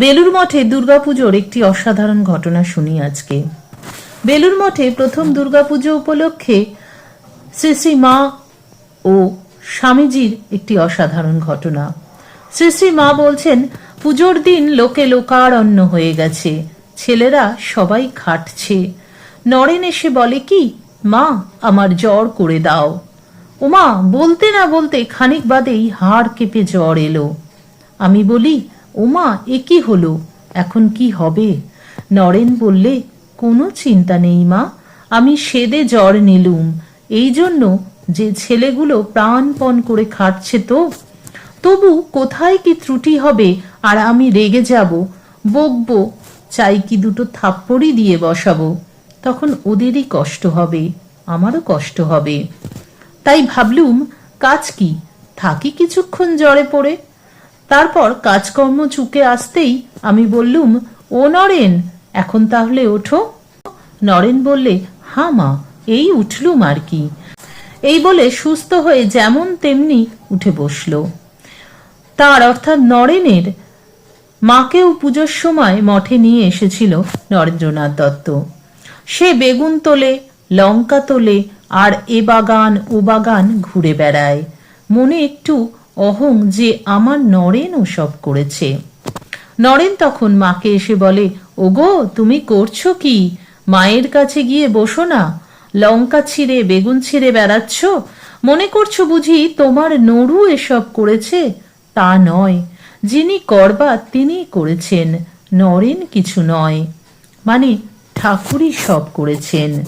বেলুর মঠে দুর্গাপুজোর একটি অসাধারণ ঘটনা শুনি আজকে। বেলুর মঠে প্রথম দুর্গাপুজো উপলক্ষে শ্রী শ্রী মা ও স্বামীজির একটি অসাধারণ ঘটনা। শ্রী শ্রী মা বলছেন, পুজোর দিন লোকে লোকার লোকারণ্য হয়ে গেছে, ছেলেরা সবাই খাটছে। নরেন এসে বলে, কি? মা, আমার জ্বর করে দাও। ওমা বলতে না বলতে খানিক বাদেই হাড় কেঁপে জ্বর এলো। আমি বলি ওমা, এ কি হলো? এখন কি হবে? নরেন বললে, কোনো চিন্তা নেই মা, আমি সেদে জ্বর নিলুম। এই জন্য যে ছেলেগুলো প্রাণপণ করে খাটছে তো। তবু কোথায় কি ত্রুটি হবে আর আমি রেগে যাব? বকবো, চাই কি দুটো থাপ্পড়ই দিয়ে বসাবো। তখন ওদেরই কষ্ট হবে, আমারও কষ্ট হবে। তাই ভাবলুম, কাজ কি? থাকি কিছুক্ষণ জ্বরে পড়ে। তারপর কাজকর্ম চুকে আসতেই আমি বললুম, ও নরেন, এখন তাহলে ওঠো। নরেন বললে, হা মা, এই উঠলুম আর কি। এই বলে সুস্থ হয়ে যেমন তেমনি উঠে বসল। তার অর্থাৎ নরেনের মাকেও পুজোর সময় মঠে নিয়ে এসেছিল নরেন্দ্রনাথ দত্ত। সে বেগুন তোলে, লঙ্কা তোলে আর এ বাগান ও বাগান ঘুরে বেড়ায়। মনে একটু অহং যে আমার নরেন ওসব করেছে। নরেন তখন মাকে এসে বলে, ওগো, তুমি করছ কি? মায়ের কাছে গিয়ে বসো না। লঙ্কা ছিঁড়ে, বেগুন ছিঁড়ে বেড়াচ্ছ? মনে করছ বুঝি তোমার নড়ু এসব করেছে? তা নয়। যিনি করবা তিনি করেছেন। নরেন কিছু নয়। মানে ঠাকুরই সব করেছেন।